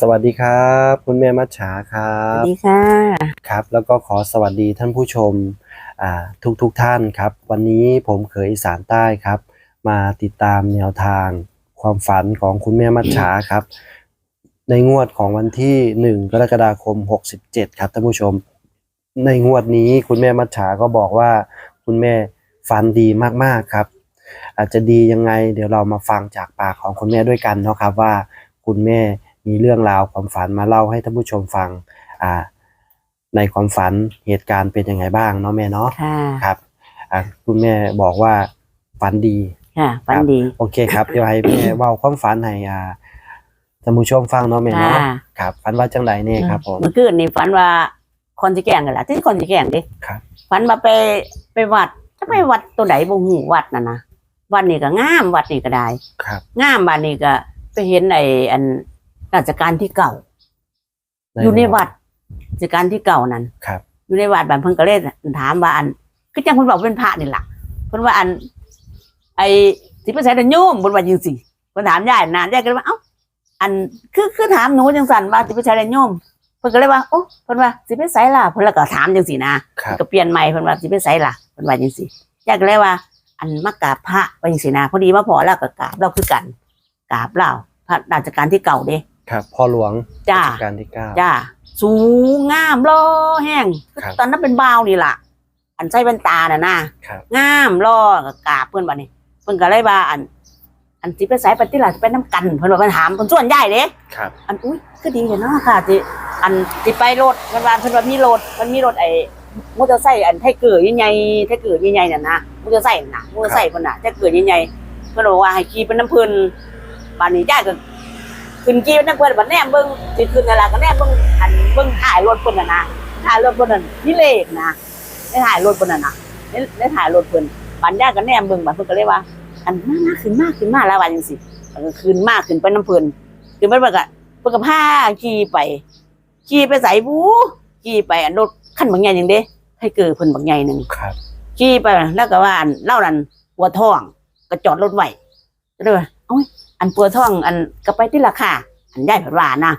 สวัสดีครับ คุณแม่มัจฉาครัสวับสดีค่ะครับ แล้วก็ขอสวัสดีท่านผู้ชมอ่าทุกทุกๆท่านครับ วันนี้ผมเขยอีสานใต้ครับ มาติดตามแนวทางความฝันของคุณแม่มัจฉาครับ ในงวดของวันที่ 1 กรกฎาคม 67 ครับท่านผู้ชม ในงวดนี้คุณแม่มัจฉาก็บอกว่าคุณแม่ฝันดีมากๆครับ อาจจะดียังไง เดี๋ยวเรามาฟังจากปากของคุณแม่ด้วยกันเนาะครับว่าคุณแม่ มีเรื่องราวความฝันมาเล่าให้ท่านผู้ชมฟังอ่าในความฝันเหตุการณ์เป็นยังไงบ้างเนาะแม่เนาะค่ะครับอ่าคุณแม่บอกว่าฝันดีค่ะฝันดี โอเคครับเดี๋ยวให้แม่เว้าความฝันให้อ่าท่านผู้ชมฟังเนาะแม่เนาะค่ะ ครับฝันว่าจังไดเนี่ยครับผมเมื่อคืนนี่ฝันว่าคนจะแก่งกันละที่คนจะแก่งดิครับ ฝันว่าไปไปวัดจะไปวัดตัวไหนบ่หูวัดน่ะนะวัดนี่ก็งามวัดนี่ก็ได้ ครับ งามบ้านนี่ก็ไปเห็นไอ้อัน ราชการที่เก่าได้อยู่ในวัดราชการที่เก่านั้นครับ อยู่ในวัดบ้านเพิ่นก็เลยถามว่าอันคือจังเพิ่นบอกเป็นพระนี่ล่ะเพิ่นว่าอัน ไอ้สิไปใส่เดนโยมเพิ่นว่าจังซี่เพิ่นถามยายนะยายก็เลยว่าเอ้าอันคือคือถามหนูจังซั่นว่าสิไปใส่เดนโยมเพิ่นก็เลยว่าโอ้เพิ่นว่าสิไปใส่ล่ะเพิ่นแล้วก็ถามจังซี่นะครับก็เปลี่ยนใหม่เพิ่นว่าสิไปใส่ล่ะเพิ่นว่าจังซี่ยายก็เลยว่า อันมากราบพระว่าจังซี่นะพอดีว่าพอแล้วก็กราบเราคือกันกราบเราพระราชการที่เก่าเด้ ครับพ่อหลวงจ้า รัชกาลที่เก้า จ้าสูงงามล่อแห้งครับ ตอนนั้นเป็นบ่าวนี่ล่ะ อันใส่แว่นตาน่ะนะครับงามล่อกับกราบเพิ่นบัดนี้เพิ่นก็เลยว่าอัน อันสิไปไสปฏิหลาสิไปน้ำกันเพิ่นว่าเพิ่นถามเพิ่นส่วนใหญ่เด้ครับอันอุ้ยก็ดีเนาะค่ะสิอันสิไปรถเพิ่นว่าเพิ่นว่ามีรถมันมีรถไอ้มอเตอร์ไซค์อันไทเกอร์ใหญ่ๆไทเกอร์ใหญ่ๆน่ะนะมอเตอร์ไซค์น่ะมอเตอร์ไซค์เพิ่นน่ะไทเกอร์ใหญ่ๆเพิ่นบอกว่าให้ขี่เป็นน้ำเพิ่นบัดนี้ญาติก็ ขึ้นขี่เป็นเพิ่อนบัดแนมเบิ่งสิขึ้นนั่นล่ะก็แนมเบิ่งอันเบิ่งถ่ายรถเพิ่นน่ะนะถ่ายรถเพิ่นนั่นมีเลขนะได้ถ่ายรถเพิ่นน่ะนะได้ได้ถ่ายรถเพิ่นบัดญาติก็แนมเบิ่งบัดเพิ่นก็เลยว่า อันมามาขึ้นมาขึ้นมากแล้วว่าจังซี่มันก็ขึ้นมาขึ้นไปน้ำเพิ่นขึ้นไปเบิ่งก็เพิ่นก็พาขี่ไปขี่ไปใส่บูขี่ไปอันรถคันบางใหญ่หนึงเด้ ให้เกิดเพิ่นบางใหญ่หนึ่งครับขี่ไปแล้วก็ว่าอันเล่านั้นปวดท้องก็จอดรถไว้ก็เลยว่าเอ้ย อันปวดท้องอันก็ไปที่ราคาอันใหญ่ผัดว่านะ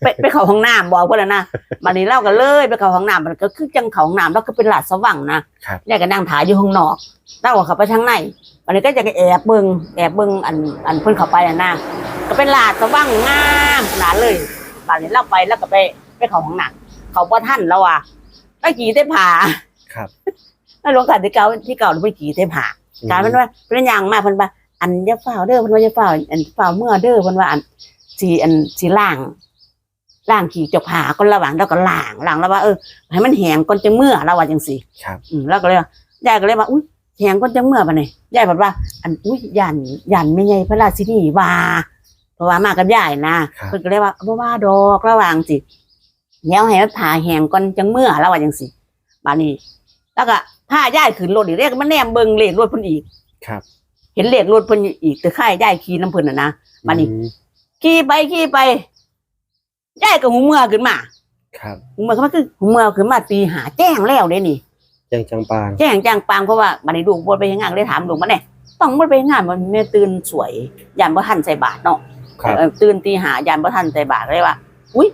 ไปไปเข้าห้องน้ำบอกเพิ่นแล้วนะบัดนี้เล่าก็เลยไปเข้าห้องน้ำมันก็คือจังเข้าห้องน้ำแล้วก็เป็นหลาดสว่างนะครับยายก็นั่งถ่ายอยู่ห้องนอกเล่าก็เข้าไปทางในบัดนี้ก็จะแอบเบิ่งแอบเบิ่งอันอันเพิ่นเข้าไปอะนะก็เป็นหลาดสว่างงามขนาดเลยป่านนี้เราไปแล้วก็ไปไปเขาห้องหนักเขาบ่ท่านแล้วอะไปขี่เทผาครับแล้วหลวงกันที่เก่าที่เก่าไปขี่เทผาการเป็นว่าเป็นอย่างมากเพิ่นว่า อันอย่าเฝ้าเด้อเพิ่นว่าอย่าเฝ้าอันเฝ้าเมื่อเด้อเพิ่นว่าอันสีอันสีล่างล่างขี่จกผาก็ระหว่างแล้วก็ล่างล่างแล้วว่าเออให้มันแห้งก่อนจะเมื่อเราว่าจังซี่ครับอืมแล้วก็เลยว่ายายก็เลยว่าอุ้ยแห้งก่อนจะเมื่อปะนี่ยายบอกว่า อันอุ้ยยันยันไม่ใหญ่พระราชินีว่าเพราะว่ามากับยายนะครับเพิ่นก็เลยว่าบ่ว่าดอกระวังสิเดี๋ยวให้มันผ่าแหงก่อนจังเมื่อแล้วว่าจังสิบานี้ แล้วก็ผ้าย่ายขึ้นรถอีกเรียกมันแนมเบิ่งเลขรถเพิ่นอีกครับ เห็นเลขรถเพิ่นอีกแต่ค่ายย่ายขี่น้ำเพิ่นน่ะนะบานี้อืมขี่ไปขี่ไปย่ายก็หูเมื่อขึ้นมาครับหูเมื่อขึ้นมาคือหูเมื่อขึ้นมาตีหาแจ้งแล้วเด้นี่ยังจังปางแจ้งจ้างปางเพราะว่าบานี้ลูกบ่ไปเฮ็ดงานเลยถามลูกมันแน่ต้องบ่ไปเฮ็ดงานมันแม่ตื่นสวยยามบ่ทันใส่บาตรเนาะครับเออตื่นตีหายามบ่ทันใจบาทเลยว่า อุ้ย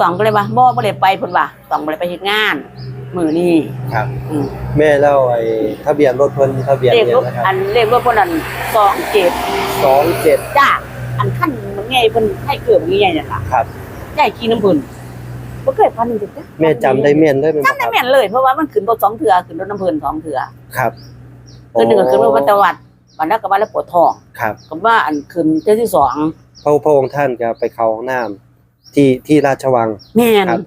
สองก็เลยว่าบ่บ่ได้ไปเพิ่นว่าสองบ่ได้ไปเฮ็ดงาน มื้อนี้ครับ อืมแม่เล่าไอ้ทะเบียนรถเพิ่นทะเบียนเลขเนี่ยรถนะครับอันเลขรถเพิ่นนั่น27สองเจ็ดจ้าอันคันมันใหญ่เพิ่นให้เกิดมันใหญ่นั่นล่ะครับใหญ่ขี่น้ำเพิ่นบ่เคยพันนี่จ้ะแม่จำได้แม่นได้ไหมจำได้แม่นเลยเพราะว่ามันขึ้นรถสองเทื่อขึ้นรถน้ำเพิ่นสองเทื่อครับคือหนึงก็ขึ้นรถวัดตะวัดวันนั้นก็ว่าแล้วปวดท้องครับก็ว่าอันขึ้นเทื่อที่สองพระพระองค์ท่านก็ไปเข้าห้องน้ำที่ที่ราชวัง แม่น ครับ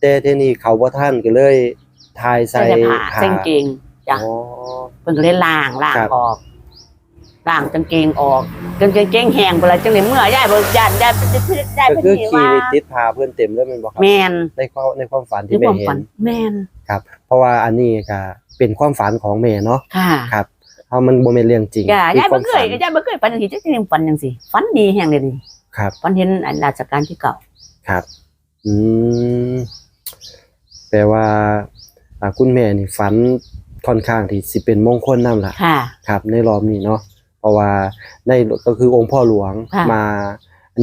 แต่ทีนี้เขาบ่ท่านก็เลย ทายใส่ใส่เสื้อผ้าใส่กางเกงจ้ะอ๋อ เพิ่นก็เลยล้างล้างครับ ออกล้างกางเกงออกกางเกงแห้งเวลาจังเลยเมื่อยายบ่ยานยายเป็นยายก็เป็นคือที่ขี่ว่านี่ติดพาเพื่อนเต็มเลยแม่นบ่ครับแม่นในความในความฝันในที่คแม่วามเห็ฝันนแม่นเพราะว่าอันนี้ก็เป็นความฝันของแม่เนาะค่ะครับเพราะมันบ่แม่นเรื่องจริงจ้ะเป็นยายคบ่วามเคฝัยนยายบ่เคยฝันจังซี่จักทีฝันจังซี่ฝันดีแฮงเลยนี่ครับฝันเห็นอันราชการที่เก่า ครับ อืมแปลว่า อ่าคุณแม่นี่ฝันค่อนข้างที่สิเป็นมงคลนำล่ะค่ะ ครับในรอบนี้เนาะเพราะว่าในก็คือองค์พ่อหลวงค่ะ มา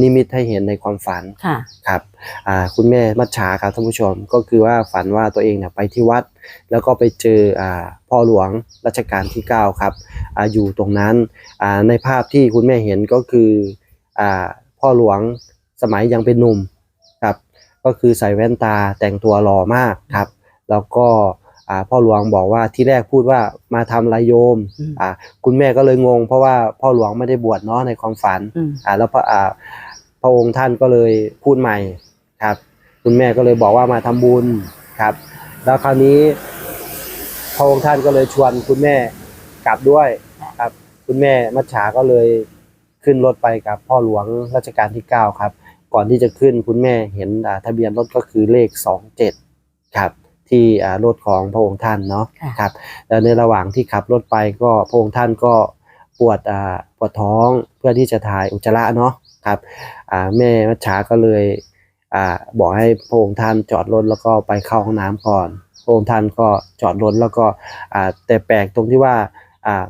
นิมิตให้เห็นในความฝันค่ะ ครับอ่าคุณแม่มัจฉาครับท่านผู้ชมก็คือว่าฝันว่าตัวเองเนี่ยไปที่วัด แล้วก็ไปเจออ่าพ่อหลวงรัชกาลที่ 9 ครับอาอยู่ตรงนั้นอ่าในภาพที่คุณแม่เห็นก็คืออ่าพ่อหลวงสมัยยังเป็นหนุ่มครับก็คือใส่แว่นตาแต่งตัวหล่อมากครับ แล้วก็อ่าพ่อหลวงบอกว่าที่แรกพูดว่ามาทำอะไรโยมอืมอ่าคุณแม่ก็เลยงง เพราะว่าพ่อหลวงไม่ได้บวชเนาะในความฝันอืมอ่าแล้วพระอ่าพระองค์ท่านก็เลยพูดใหม่ครับ คุณแม่ก็เลยบอกว่ามาทำบุญครับ แล้วคราวนี้พระองค์ท่านก็เลยชวนคุณแม่กลับด้วยครับ คุณแม่มัจฉาก็เลยขึ้นรถไปกับพ่อหลวงรัชกาลที่เก้าครับ ก่อนที่จะขึ้นคุณแม่เห็นอ่าทะเบียนรถก็คือเลขสองเจ็ดครับ ที่อ่ารถของพระองค์ท่านเนาะค่ะครับแล้วในระหว่างที่ขับรถไปก็พระองค์ท่านก็ปวดอ่าปวดท้องเพื่อที่จะถ่ายอุจจาระเนาะครับอ่าแม่มัจฉาก็เลยอ่าบอกให้พระองค์ท่านจอดรถแล้วก็ไปเข้าห้องน้ำก่อนพระองค์ท่านก็จอดรถแล้วก็อ่าแต่แปลกตรงที่ว่าอ่า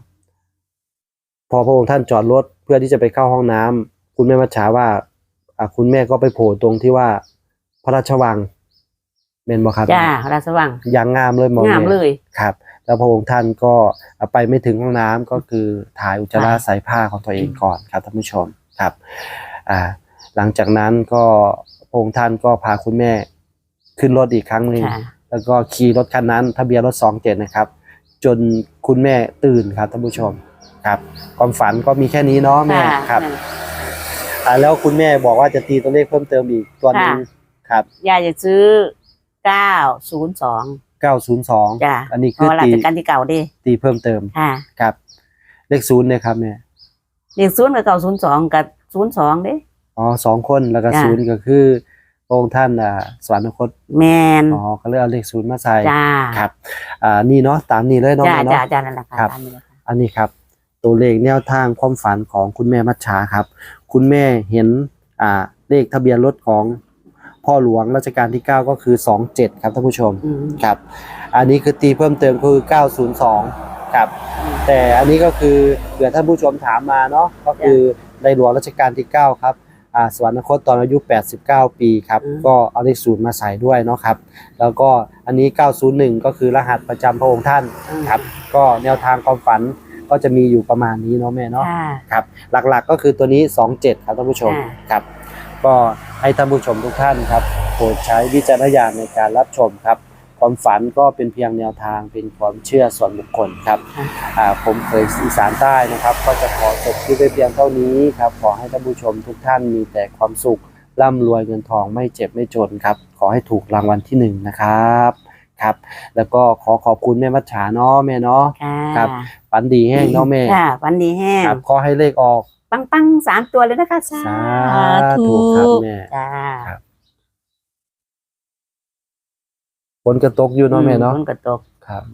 พอพระองค์ท่านจอดรถเพื่อที่จะไปเข้าห้องน้ำคุณแม่มัจฉาว่าอ่าคุณแม่ก็ไปโผล่ตรงที่ว่าพระราชวัง เป็นบ่ครับจ้าราชวังอย่างงามเลยมองงามนี่เลยครับ แล้วพระองค์ท่านก็ไปไม่ถึงห้องน้ำก็คือถ่ายอุจจาระค่ะใส่ผ้าของตัวเองก่อนครับท่านผู้ชมครับอ่าหลังจากนั้นก็พระองค์ท่านก็พาคุณแม่ขึ้นรถอีกครั้งหนึ่งค่ะแล้วก็ขี่รถคันนั้น ทะเบียนรถสองเจ็ดนะครับ จนคุณแม่ตื่นครับท่านผู้ชมครับความฝันก็มีแค่นี้เนาะแม่ค่ะครับอ่าแล้วคุณแม่บอกว่าจะตีตัวเลขเพิ่มเติมอีกตัวหนึงครับยายจะซื้อ เก้าศูนย์สอง902จ้าอันนี้เพคือราะราตีชการที่เก่าเดิตีเพิ่มเติมค่ะครับ เลขศูนย์เนี่ยครับแม่เรียกศูนย์กับเก่าศูนย์สองกับศูนย์สองเด้อ๋อสองคนแล้วก็จ้ะ ศูนย์ก็คือพระองค์ท่านอ่าสวรรคตแมนอ๋อก็เลยเอาเลขศูนย์มาใส่จ้าครับอ่านี่เนาะตามนี้เลยเนาะจ้าแม่จ้าเนาะจ้านั่นแหละค่ะครับ ตามนี้เลยค่ะอันนี้ครับ ตัวเลขแนวทางความฝันของคุณแม่มัชชาครับ คุณแม่เห็นอ่าเลขทะเบียนรถของ พ่อหลวงรัชกาลที่ 9 ก็คือ 27 ครับท่านผู้ชมอืม ครับ อันนี้คือตีเพิ่มเติมคือ 902 ครับ แต่อันนี้ก็คือเผื่อท่านผู้ชมถามมาเนาะก็คือในหลวงรัชกาลที่ 9 ครับอ่าสวรรคตตอนอายุ 89 ปีครับก็เอาเลขศูนย์มาใส่ด้วยเนาะครับ แล้วก็อันนี้ 901 ก็คือรหัสประจำพระองค์ท่านครับ ก็แนวทางความฝันก็จะมีอยู่ประมาณนี้เนาะแม่เนาะ ค่ะ ครับหลักๆก็คือตัวนี้ 27 ครับท่านผู้ชมค่ะ ครับ ก็ให้ท่านผู้ชมทุกท่านครับโปรดใช้วิจารณญาณในการรับชมครับ ความฝันก็เป็นเพียงแนวทางเป็นความเชื่อส่วนบุคคลครับค่ะอ่าผมเคยอีสานใต้นะครับ ก็จะขอจบคลิปไว้เพียงเท่านี้ครับขอให้ท่านผู้ชมทุกท่านมีแต่ความสุขร่ำรวยเงินทองไม่เจ็บไม่จนครับ ขอให้ถูกรางวัลที่หนึ่งนะครับครับ แล้วก็ขอขอบคุณแม่มัจฉาเนาะแม่เนาะค่ะครับฝันดีแห้งเนาะแม่ค่ะวันดีแห้งครับขอให้เลขออก ปังปังๆสามตัวเลยนะคะสาสาธุครับแม่จ้าครับฝนกระตกอยู่เนาะแม่เนาะฝนกระตกครับ